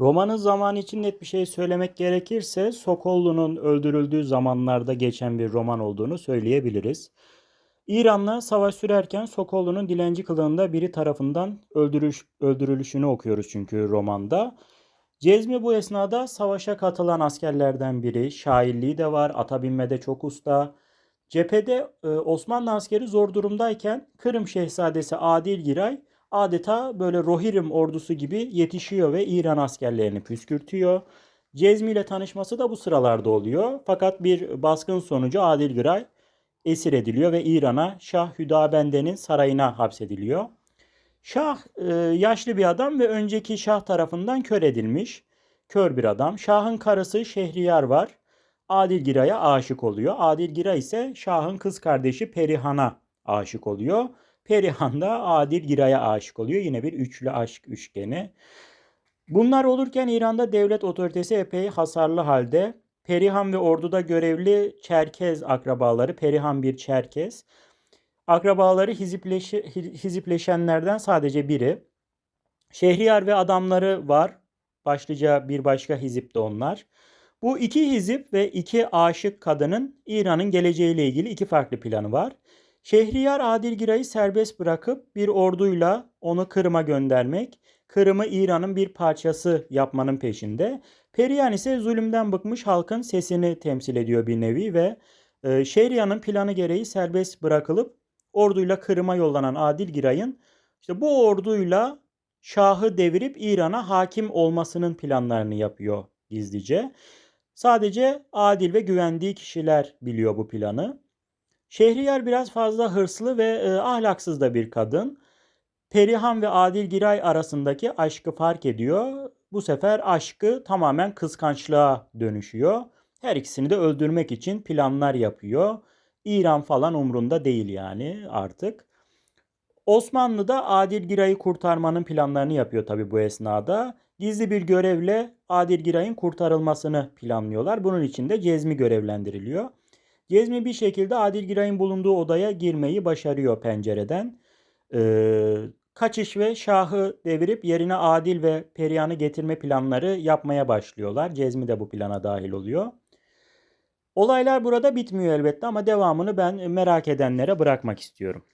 Romanın zamanı için net bir şey söylemek gerekirse Sokollu'nun öldürüldüğü zamanlarda geçen bir roman olduğunu söyleyebiliriz. İran'la savaş sürerken Sokollu'nun dilenci kılığında biri tarafından öldürüş, öldürülüşünü okuyoruz çünkü romanda. Cezmi bu esnada savaşa katılan askerlerden biri. Şairliği de var, ata binmede çok usta. Cephede e, Osmanlı askeri zor durumdayken Kırım Şehzadesi Adil Giray adeta böyle Rohirrim ordusu gibi yetişiyor ve İran askerlerini püskürtüyor. Cezmi ile tanışması da bu sıralarda oluyor. Fakat bir baskın sonucu Adil Giray esir ediliyor ve İran'a Şah Hüdabende'nin sarayına hapsediliyor. Şah e, yaşlı bir adam ve önceki şah tarafından kör edilmiş. Kör bir adam. Şah'ın karısı Şehriyar var. Adil Giray'a aşık oluyor. Adil Giray ise Şah'ın kız kardeşi Perihan'a aşık oluyor. Perihan da Adil Giray'a aşık oluyor. Yine bir üçlü aşk üçgeni. Bunlar olurken İran'da devlet otoritesi epey hasarlı halde. Perihan ve orduda görevli Çerkez akrabaları, Perihan bir Çerkez. Akrabaları hizipleşi, hizipleşenlerden sadece biri. Şehriyar ve adamları var. Başlıca bir başka hizip de onlar. Bu iki hizip ve iki aşık kadının İran'ın geleceğiyle ilgili iki farklı planı var. Şehriyar Adil Giray'ı serbest bırakıp bir orduyla onu Kırım'a göndermek, Kırım'ı İran'ın bir parçası yapmanın peşinde. Perihan ise zulümden bıkmış halkın sesini temsil ediyor bir nevi ve e, Şehriyar'ın planı gereği serbest bırakılıp orduyla Kırım'a yollanan Adil Giray'ın işte bu orduyla Şah'ı devirip İran'a hakim olmasının planlarını yapıyor gizlice. Sadece adil ve güvendiği kişiler biliyor bu planı. Şehriyar biraz fazla hırslı ve e, ahlaksız da bir kadın. Perihan ve Adil Giray arasındaki aşkı fark ediyor. Bu sefer aşkı tamamen kıskançlığa dönüşüyor. Her ikisini de öldürmek için planlar yapıyor. İran falan umrunda değil yani artık. Osmanlı da Adil Giray'ı kurtarmanın planlarını yapıyor tabi bu esnada. Gizli bir görevle Adil Giray'ın kurtarılmasını planlıyorlar. Bunun için de Cezmi görevlendiriliyor. Cezmi bir şekilde Adil Giray'ın bulunduğu odaya girmeyi başarıyor pencereden. Ee, kaçış ve Şah'ı devirip yerine Adil ve Perihan'ı getirme planları yapmaya başlıyorlar. Cezmi de bu plana dahil oluyor. Olaylar burada bitmiyor elbette ama devamını ben merak edenlere bırakmak istiyorum.